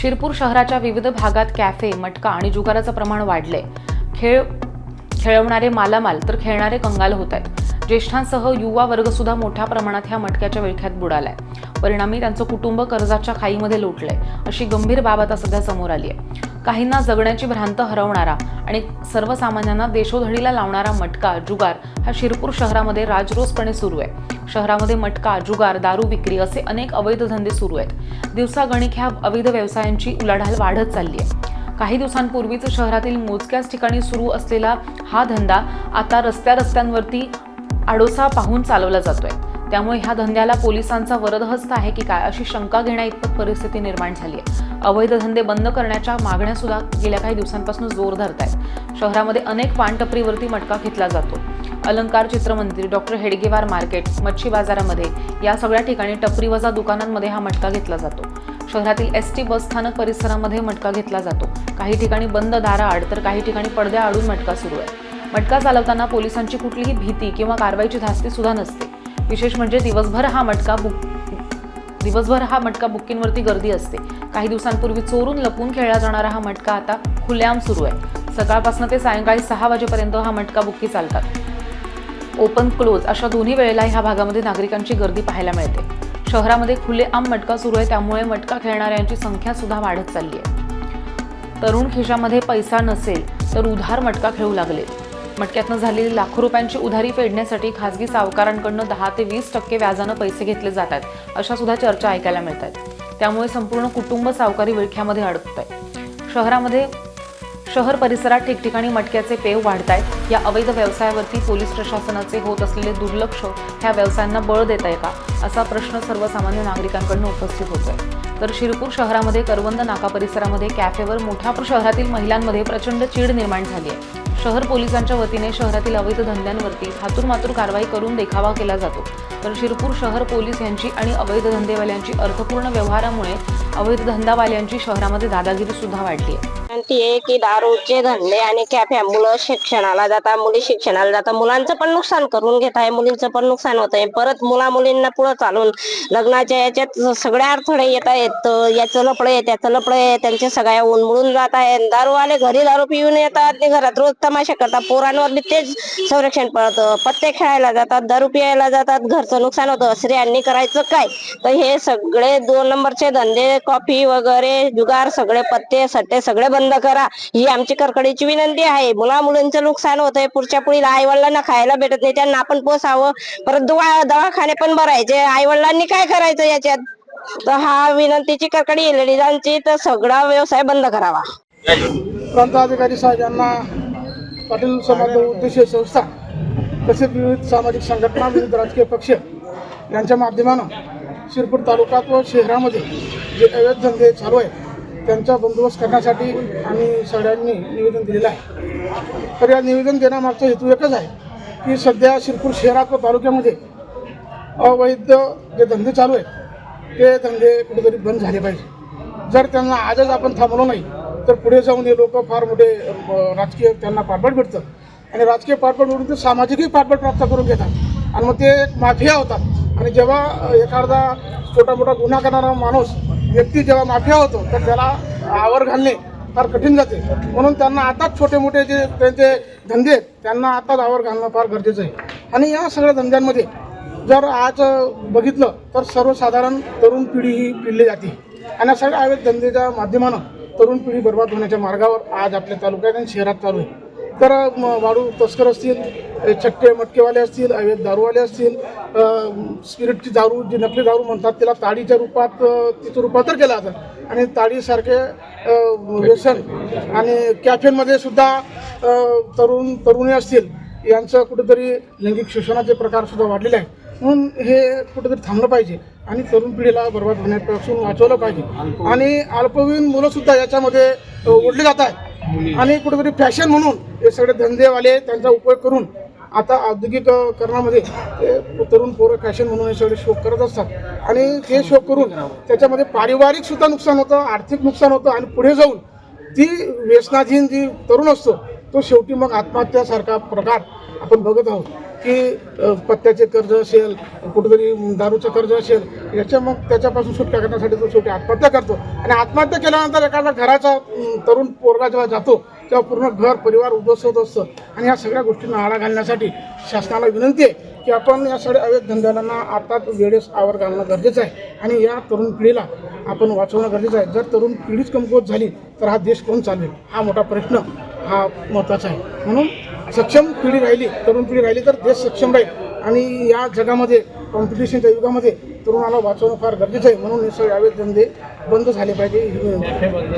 शिरपूर शहराच्या विविध भागात कॅफे मटका आणि जुगाराचं प्रमाण वाढलंय. खेळ खेळवणारे मालामाल तर खेळणारे कंगाल होत आहेत. ज्येष्ठांसह युवा वर्गसुद्धा मोठ्या प्रमाणात ह्या मटक्याच्या विळख्यात बुडालाय. परिणामी त्यांचं कुटुंब कर्जाच्या खाईमध्ये लोटलंय. अशी गंभीर बाब आता सध्या समोर आली आहे काहींना जगण्याची भ्रांत हरवणारा आणि सर्वसामान्यांना देशोधडीला लावणारा मटका जुगार हा शिरपूर शहरामध्ये राजरोसपणे सुरू आहे शहरामध्ये मटका जुगार दारू विक्री असे अनेक अवैध धंदे सुरू आहेत. दिवसागणिक ह्या अवैध व्यवसायांची उलाढाल वाढत चालली आहे काही दिवसांपूर्वीच शहरातील मोजक्याच ठिकाणी सुरू असलेला हा धंदा आता रस्त्या रस्त्यांवरती आडोसा पाहून चालवला जातोय. त्यामुळे ह्या धंद्याला पोलिसांचा वरदहस्त आहे की काय अशी शंका घेण्या इतपत परिस्थिती निर्माण झाली आहे अवैध धंदे बंद करण्याच्या मागण्या सुद्धा गेल्या काही दिवसांपासून जोर धरत आहेत शहरामध्ये अनेक पानटपरीवरती मटका घेतला जातो. अलंकार चित्रमंदिर डॉक्टर हेडगेवार मार्केट मच्छी बाजारामध्ये या सगळ्या ठिकाणी टपरी वजा दुकानांमध्ये हा मटका घेतला जातो. शहरातील एस टी बस स्थानक परिसरामध्ये मटका घेतला जातो. काही ठिकाणी बंद दाराआड तर काही ठिकाणी पडद्या आडून मटका सुरू आहे. मटका चालवताना पोलिसांची कुठलीही भीती किंवा कारवाईची धास्ती सुद्धा नसते. विशेष म्हणजे दिवसभर हा मटका बुक दिवसभर हा मटका बुक्कींवरती गर्दी असते. काही दिवसांपूर्वी चोरून लपून खेळला जाणारा हा मटका आता खुलेआम सुरू आहे. सकाळपासून ते सायंकाळी सहा वाजेपर्यंत हा मटका बुक्की चालतात. ओपन क्लोज अशा दोन्ही वेळेला ह्या भागामध्ये नागरिकांची गर्दी पाहायला मिळते. शहरामध्ये खुलेआम मटका सुरू आहे त्यामुळे मटका खेळणाऱ्यांची संख्या सुद्धा वाढत चालली आहे. तरुण खिशामध्ये पैसा नसेल तर उधार मटका खेळू लागले. मटक्यातनं झालेली लाखो रुपयांची उधारी फेडण्यासाठी खासगी सावकारांकडनं दहा ते वीस टक्के व्याजानं पैसे घेतले जातात अशा सुद्धा चर्चा ऐकायला मिळतात त्यामुळे संपूर्ण कुटुंब सावकारी विळख्यामध्ये अडकत आहे. शहरामध्ये शहर परिसरात ठिकठिकाणी मटक्याचे पेव वाढत आहेत. या अवैध व्यवसायावरती पोलीस प्रशासनाचे होत असलेले दुर्लक्ष ह्या व्यवसायांना बळ देत आहे का असा प्रश्न सर्वसामान्य नागरिकांकडून उपस्थित होतोय तर शिरपूर शहरामध्ये करवंद नाका परिसरामध्ये कॅफेवर मोठ्या शहरातील महिलांमध्ये प्रचंड चीड निर्माण झाली आहे. शहर पोलिसांच्या वतीने शहरातील अवैध धंद्यांवरती हातूरमातूर कारवाई करून देखावा केला जातो. तर शिरपूर शहर पोलीस यांची आणि अवैध धंदेवाल्यांची अर्थपूर्ण व्यवहारामुळे अवैध धंदावाल्यांची शहरामध्ये दादागिरी सुद्धा वाढली आहे. आणि आहे की दारूचे धंदे आणि कॅफ्या मुलं शिक्षणाला जातात मुली शिक्षणाला जातात मुलांचं पण नुकसान करून घेत आहे मुलींचं पण नुकसान होत आहे. परत मुला मुलींना पुढे चालून लग्नाच्या याच्यात सगळ्या अडथळे येत आहेत. तर याचं लपड आहे त्याचं लपड आहे त्यांच्या सगळ्या उन्मळून जात आहे दारूवाले घरी दारू पिऊन येतात ते घरात रोज तमाशा करतात. पोरांवर बी तेच संरक्षण पडतं पत्ते खेळायला जातात दारू पियायला जातात घरचं नुकसान होतं. स्त्रियांनी करायचं काय? तर हे सगळे दोन नंबरचे धंदे कॉफी वगैरे जुगार सगळे पत्ते सट्टे सगळे बंद करा. ही आमची करकडीची विनंती आहे. मुला मुलांचं नुकसान होतंय. पुढच्या पुढील आई वडिलांना खायला भेटत नाही. त्यांना आपण पोसावं. परत दुवा दवाखाने पण भरायचे. आई वडिलांनी काय करायचं याच्यात? तर हा विनंतीची करकडी आहे लेडीजांची तर सगळा व्यवसाय बंद करावा. प्रांताधिकारी साहेब यांना पाटील समाज उद्देशीय संस्था तसेच विविध सामाजिक संघटना विविध राजकीय पक्ष यांच्या माध्यमानं शिरपूर तालुक्यात व शहरामध्ये जे अवैध धंदे चालू आहेत त्यांचा बंदोबस्त करण्यासाठी आम्ही सगळ्यांनी निवेदन दिलेलं आहे. तर या निवेदन देण्यामागचा हेतू एकच आहे की सध्या शिरपूर शहरात व तालुक्यामध्ये अवैध जे धंदे चालू आहेत ते धंदे कुठेतरी बंद झाले पाहिजे. जर त्यांना आजच आपण थांबलो नाही तर पुढे जाऊन हे लोक फार मोठे राजकीय त्यांना पाठबळ भेटतं. आणि राजकीय पाठबळ मिळून ते सामाजिकही पाठबळ प्राप्त करून घेतात. आणि मग ते एक माफिया होतात. आणि जेव्हा एखादा छोटा मोठा गुन्हा करणारा माणूस व्यक्ती जेव्हा माफिया होतो तर त्याला आवर घालणे फार कठीण जाते. म्हणून त्यांना आताच छोटे मोठे जे त्यांचे धंदे आहेत त्यांना आताच आवर घालणं फार गरजेचं आहे. आणि या सगळ्या धंद्यांमध्ये जर आज बघितलं तर सर्वसाधारण तरुण पिढी ही पिळली जाते. आणि सगळ्या अवैध धंदेच्या माध्यमानं तरुण पिढी बर्बाद होण्याच्या मार्गावर आज आपल्या तालुक्यात आणि शहरात चालू आहे. तर म, वाळू तस्कर असतील ए, मटकेवाले असतील अवैध दारूवाले असतील स्पिरिटची दारू जी नकली दारू म्हणतात त्याला ताडीच्या रूपात तिचं रूपांतर केलं जातं. आणि ताडीसारखे व्यसन आणि कॅफेमध्ये सुद्धा तरुण तरुणी असतील यांचं कुठेतरी लैंगिक शोषणाचे प्रकार सुद्धा वाढलेले आहेत. म्हणून हे कुठेतरी थांबलं पाहिजे आणि तरुण पिढीला बर्बाद होण्यापासून वाचवलं पाहिजे. आणि अल्पवयीन मुलंसुद्धा याच्यामध्ये अ, ओढली जात आहेत. आणि कुठेतरी फॅशन म्हणून हे सगळे धंदेवाले त्यांचा उपयोग करून आता औद्योगिकरणामध्ये ते तरुण पोरं फॅशन म्हणून हे सगळे शोक करत असतात. आणि ते शोक करून त्याच्यामध्ये पारिवारिक सुद्धा नुकसान होतं आर्थिक नुकसान होतं आणि पुढे जाऊन ती व्यसनाधीन जी तरुण असतो तो शेवटी मग आत्महत्यासारखा प्रकार आपण बघत आहोत. की पत्त्याचे कर्ज असेल कुठेतरी दारूचं कर्ज असेल याच्या मग त्याच्यापासून सुटका करण्यासाठी तो शेवटी आत्महत्या करतो. आणि आत्महत्या केल्यानंतर एखादा घराचा तरुण पोरगा जेव्हा जातो तेव्हा पूर्ण घर परिवार उद्ध्वस्त होत असतं. आणि या सगळ्या गोष्टींना आळा घालण्यासाठी शासनाला विनंती आहे की आपण या सगळ्या अवैध धंद्याला आताच वेळेस आवर घालणं गरजेचं आहे. आणि या तरुण पिढीला आपण वाचवणं गरजेचं आहे. जर तरुण पिढीच कमकुवत झाली तर हा देश कोण चालेल हा मोठा प्रश्न हा महत्त्वाचा आहे. म्हणून सक्षम पिढी राहिली तरुण पिढी राहिली तर देश सक्षम राहील. आणि या जगामध्ये कॉम्पिटिशनच्या युगामध्ये तरुणाला वाचवणं फार गरजेचं आहे. म्हणून हे सगळे धंदे बंद झाले पाहिजे